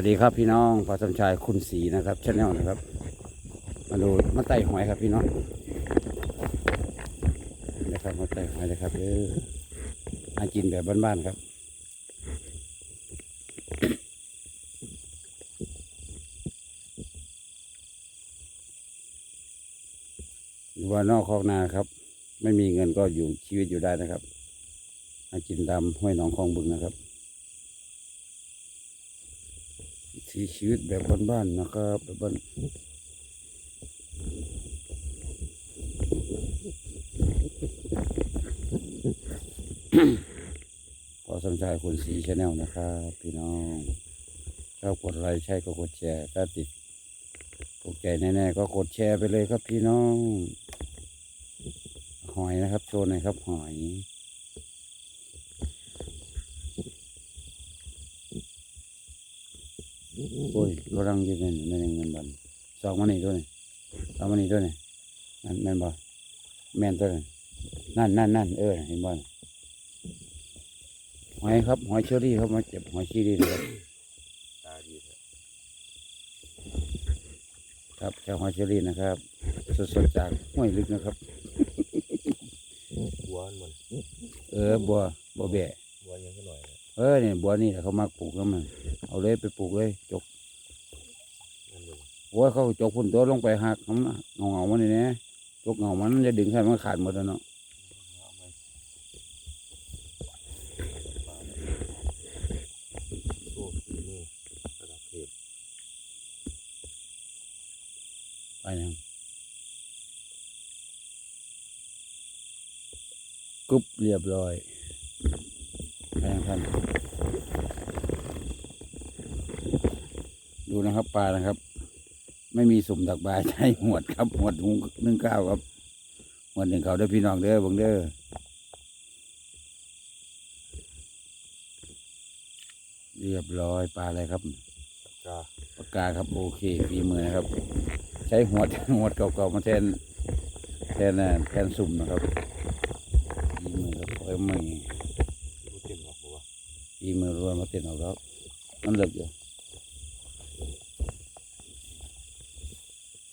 วัสดีครับพี่น้องพอสมชายคุณศรีนะครับชาแนลนะครับ มาดูมาไต่หอยครับพี่น้องนะครับมาไต่หอยนะครับเออหากินแบบบ้านๆครับหรือว่านอกคอกนาครับ ไม่มีเงินก็อยู่ชีวิตอยู่ได้นะครับหากินตามห้วยหนองคลองบึงนะครับ วิถีชีวิตแบบบ้านๆนะครับแบบบ้านขอสนใจคุณสีชาแนลนะครับ พี่น้องถ้ากดไลค์ใช่ก็กดแชร์ถ้าติดถูกใจแน่ๆก็กดแชร์ไปเลยครับพี่น้อง หอยนะครับ โชว์หน่อยครับหอย โอ้ยกำลังอยู่ในในเงินบันสองมันนี่ด้วยนี่สองมันนี่ด้วยนี่นั่นแม่นบ่แม่นตัวนั่นนั่นนั่นเออเห็นบ่หอยครับหอยเชอรี่ครับมาเจ็บหอยเชอรี่นะครับตาดีเลยครับแค่หอยเชอรี่นะครับ สดๆจากห้วยลึกนะครับบัวมันเออบัวบัวแบะบัวยังก็หน่อยนะ เออเนี่ยบัวนี่แหละเขามาปลูกแล้วมันเอาเลยไปปลูกเลยจกโอ้ยเขาจกพุ่นตัวลงไปหักเขาเงาเงามันนี่นะจกเงามันจะดึงให้มันขาดหมดแล้วเนาะไหมโซ่ฝีมือระดับเทพไปยังกรุบเรียบร้อย ไปยังท่านดูนะครับปลานะครับ ไม่มีสุ่มดักปลาใช้หวดครับหวดหุงนึ่งข้าวครับหวดหนึ่งเขาวเด้อพี่น้องเด้อเบังเด้อเรียบร้อยปลาอะไรครับกาปากกาครับโอเคฝีมือนะครับ ใช้หัวหัวเก่าๆมาแทนแทนน่ะแทนสุ่มนะครับฝีมือครับโอ้ยไม่ ที่บุเต็มหรอกบัวีมือรวนมาเต็นออกแล้วมันเลิกอยู่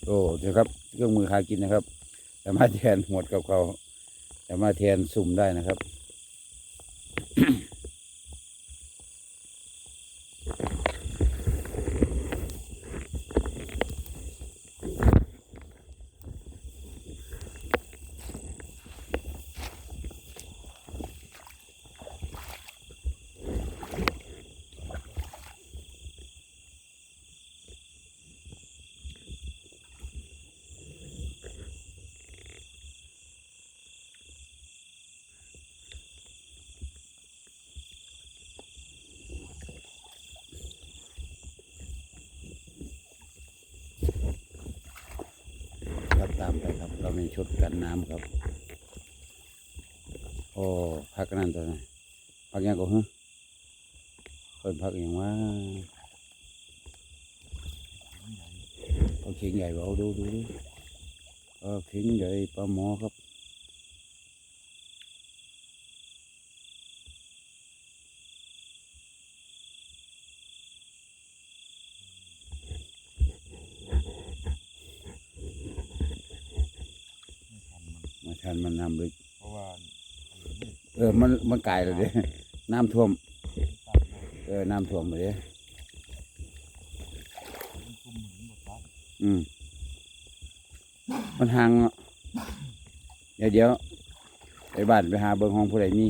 โอ้เดี๋ยวครับเครื่องมือหากินนะครับสามารถแทนหมดกับเขาๆสามารถแทนสุ่มได้นะครับ ไปครับ เรามีชุดกันน้ำครับ โอ้พักนั่นตัวไหนพักยังก็ฮะคนพักอย่างว่าเขาเข่งใหญ่เอาดูดูดูเออเข่งใหญ่ปลาหมอครับ ไม่ทันมัน มา ชันมันน้ำลึก เพราะว่าอันนี้เออ มัน มันไกลเลยเด้น้ำท่วมตามเลยเออ น้ำท่วมเลยเด้มันคุมเหมือนหมดปั๊บอืม มันห่างเนาะเดี๋ยวเดี๋ยวไปบ้านไปหาเบิ้งห้องผู้ใดมี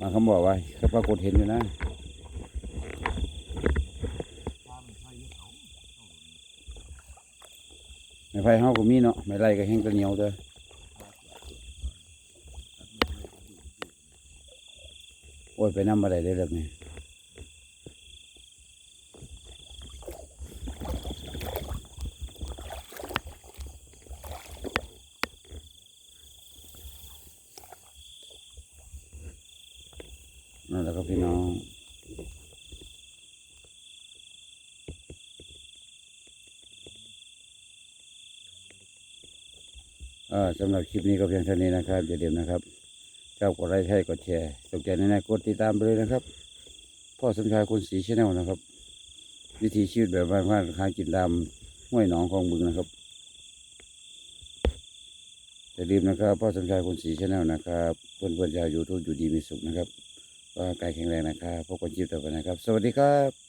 มาเขาบอกว่าเขาปรากฏเห็นอยู่นะถ้ามันใช่เยอะเขาไม่ไฟเฮาก็มีเนาะไม่ไรก็แห้งกระเหนียวเด้อ โอ้ยไปน้ำอะไรได้แล้วนี่นั่นแหละครับพี่น้องเอ่อสำหรับคลิปนี้ก็เพียงเท่านี้นะครับอย่าลืมนะครับ จ้ากดไลค์ให้กดแชร์สนใจแน่ๆกดติดตามไปเลยนะครับ พ่อสมชายคุณสีชแนลนะครับ วิถีชีวิตแบบบ้านๆหากินตามห้วยหนองคลองบึงนะครับอย่าลืมนะครับ พ่อสมชายคนสีชแนลนะครับเพื่อนเพื่อนๆชาวยูทูบอยู่ดีมีสุขนะครับก็กายแข็งแรงนะครับพบกันคลิปต่อไปนะครับ สวัสดีครับ